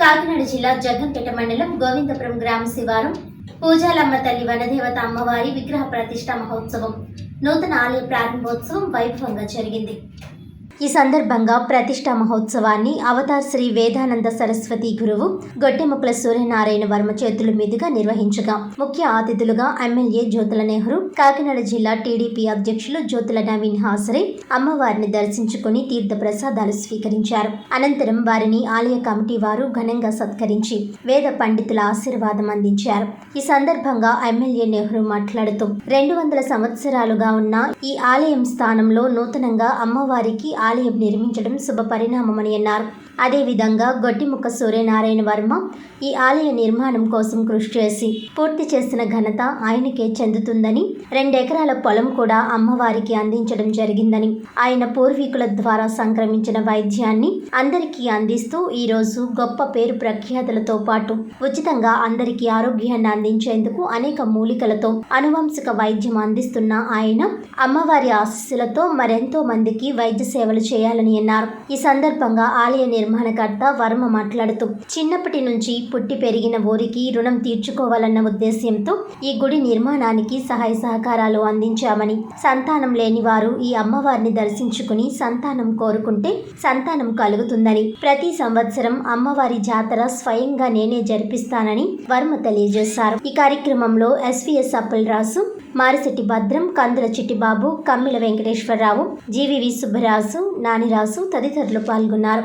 కాకినాడ జిల్లా జగ్గంపేట మండలం గోవిందపురం గ్రామ శివారం. పూజాలమ్మ తల్లి వనదేవత అమ్మవారి విగ్రహ ప్రతిష్ట మహోత్సవం. నూతన ఆలయ ప్రారంభోత్సవం వైభవంగా జరిగింది. ఈ సందర్భంగా ప్రతిష్ట మహోత్సవాన్ని అవతార్ శ్రీ వేదానంద సరస్వతి గురువు గొట్టెముక్కల సూర్యనారాయణ వర్మ చేతుల మీదుగా నిర్వహించగా ముఖ్య అతిథులుగా ఎమ్మెల్యే జ్యోతుల నెహ్రూ కాకినాడ జిల్లా టీడీపీ అధ్యక్షులు జ్యోతుల నవీన్ హాసరే అమ్మవారిని దర్శించుకుని తీర్థ ప్రసాదాలు స్వీకరించారు. అనంతరం వారిని ఆలయ కమిటీ వారు ఘనంగా సత్కరించి వేద పండితుల ఆశీర్వాదం అందించారు. ఈ సందర్భంగా ఎమ్మెల్యే నెహ్రూ మాట్లాడుతూ రెండు వందల సంవత్సరాలుగా ఉన్న ఈ ఆలయం స్థానంలో నూతనంగా అమ్మవారికి ఆలయం నిర్మించడం శుభ పరిణామమని అన్నారు అదేవిధంగా గొట్టిముక్క సూర్యనారాయణ వర్మ ఈ ఆలయ నిర్మాణం కోసం కృషి చేసి పూర్తి చేసిన ఘనత ఆయనకే చెందుతుందని రెండెకరాల పొలం కూడా అమ్మవారికి అందించడం జరిగిందని ఆయన పూర్వీకుల ద్వారా సంక్రమించిన వైద్యాన్ని అందరికీ అందిస్తూ ఈరోజు గొప్ప పేరు ప్రఖ్యాతులతో పాటు ఉచితంగా అందరికీ ఆరోగ్యాన్ని అందించేందుకు అనేక మూలికలతో అనువంశిక వైద్యం అందిస్తున్న ఆయన అమ్మవారి ఆశస్సులతో మరెంతో మందికి వైద్య సేవలు చేయాలని అన్నారు. ఈ సందర్భంగా ఆలయ నిర్మాణకర్త వర్మ మాట్లాడుతూ చిన్నప్పటి నుంచి పుట్టి పెరిగిన ఊరికి రుణం తీర్చుకోవాలన్న ఉద్దేశ్యంతో ఈ గుడి నిర్మాణానికి సహాయ సహకారాలు అందించామని సంతానం లేని వారు ఈ అమ్మవారిని దర్శించుకుని సంతానం కోరుకుంటే సంతానం కలుగుతుందని ప్రతి సంవత్సరం అమ్మవారి జాతర స్వయంగా నేనే జరిపిస్తానని వర్మ తెలియజేశారు. ఈ కార్యక్రమంలో ఎస్వీఎస్ అప్పలరాజు మారిశెట్టి భద్రం కందుల చిట్టిబాబు కమ్మిల వెంకటేశ్వరరావు జీవివి సుబ్బరాజు నానిరాజు తదితరులు పాల్గొన్నారు.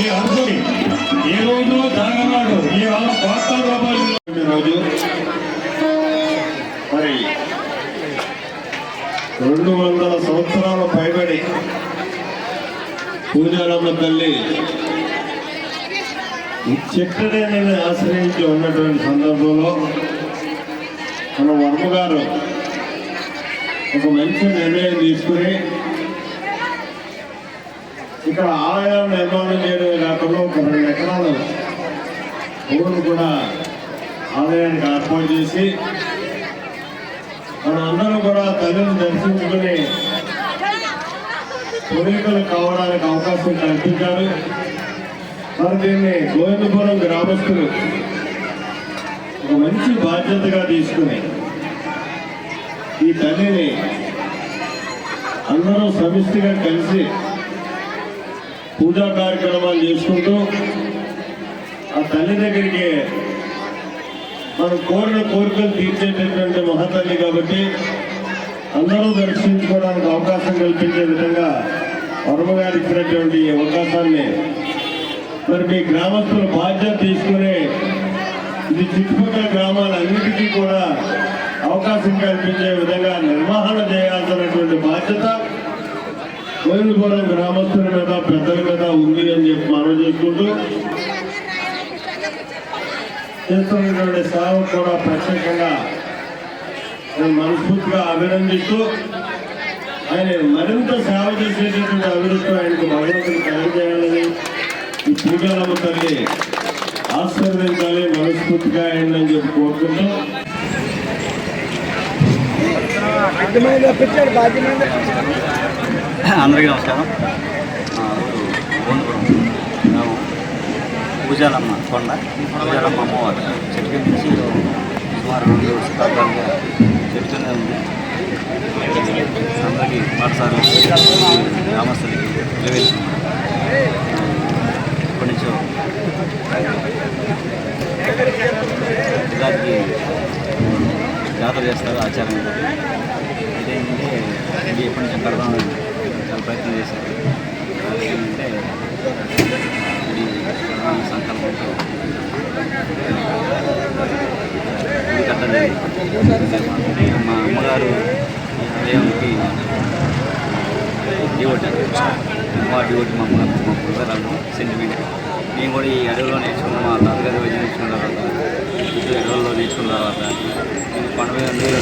ఈ అర్జుని ఏ రోజు జరగనాడు. ఈ రోజు కోట్ల రూపాయలు రోజు. మరి రెండు వందల సంవత్సరాల పైబడి పూజారమ్మ తల్లి ఈ చెట్టునే నేను ఆశ్రయించి ఉన్నటువంటి సందర్భంలో మన వర్మ గారు ఒక మంచి నిర్ణయం తీసుకుని ఇక్కడ ఆలయాలు నిర్మాణం చేయడమే కాకుండా ఒక రెండు ఎకరాలు భూములు కూడా ఆలయానికి ఏర్పాటు చేసి మన అందరం కూడా తల్లిని దర్శించుకుని కోరికలు కావడానికి అవకాశం కల్పించారు. మరి దీన్ని గోవిందపురం గ్రామస్తులు ఒక మంచి బాధ్యతగా తీసుకుని ఈ తల్లిని అందరూ సమిష్టిగా కలిసి పూజా కార్యక్రమాలు చేసుకుంటూ ఆ తల్లి దగ్గరికి మనం కోరిన కోరికలు తీర్చేటటువంటి మహాతల్లి కాబట్టి అందరూ దర్శించుకోవడానికి అవకాశం కల్పించే విధంగా వర్మ గారు ఇచ్చినటువంటి అవకాశాన్ని మరి మీ గ్రామస్తుల బాధ్యత తీసుకుని ఇది చుట్టుపక్కల గ్రామాలన్నిటికీ కూడా అవకాశం కల్పించే విధంగా నిర్వహణ చేయాల్సినటువంటి బాధ్యత కోయిలపురం గ్రామస్తుల మీద పెద్దల మీద ఉంది అని చెప్పి మనం చేసుకుంటూ చేస్తున్నటువంటి సేవ కూడా ప్రత్యేకంగా నేను మనస్ఫూర్తిగా అభినందిస్తూ ఆయన మరింత సేవ చేసేటటువంటి అభివృద్ధి ఆయనకు భగవంతుని కలిగజేయాలని ఈ పూజలమ్మ తల్లి ఆశీర్వదించాలి మనస్ఫూర్తిగా అయిందని చెప్పి కోరుకుంటూ. అందరికీ నమస్కారం. ఆ, గోందపురం గ్రామం పూజాలమ్మ కొండ పూజాలమ్మ అమ్మవారు. చెట్టు నుంచి సుమారు రెండు శతాబ్దాలుగా చెట్టు ఉంది. అందరికీ పాఠశాల గ్రామస్తులకి నివేదిస్తుంది ఇప్పటి నుంచో ఇలాంటి జాతర చేస్తారు ఆచారం ఇది. ఇదేంటంటే ఇది ఎప్పటి నుంచో కడదామని ప్రయత్నం చేశారు. అదేంటంటే ఇది కడదామని సంకల్పంతో మా అమ్మగారు ఆలయానికి డివోటి మా డివోటి మా అమ్మగారు మా పుస్తకాలు సెంటిమెంట్ మేము కూడా ఈ అడవిలో నేర్చుకున్న మా తాతగారి వైద్యం నేర్చుకున్న తర్వాత ఇటు అడవుల్లో నేర్చుకున్న తర్వాత పండుగ కొండ నీరు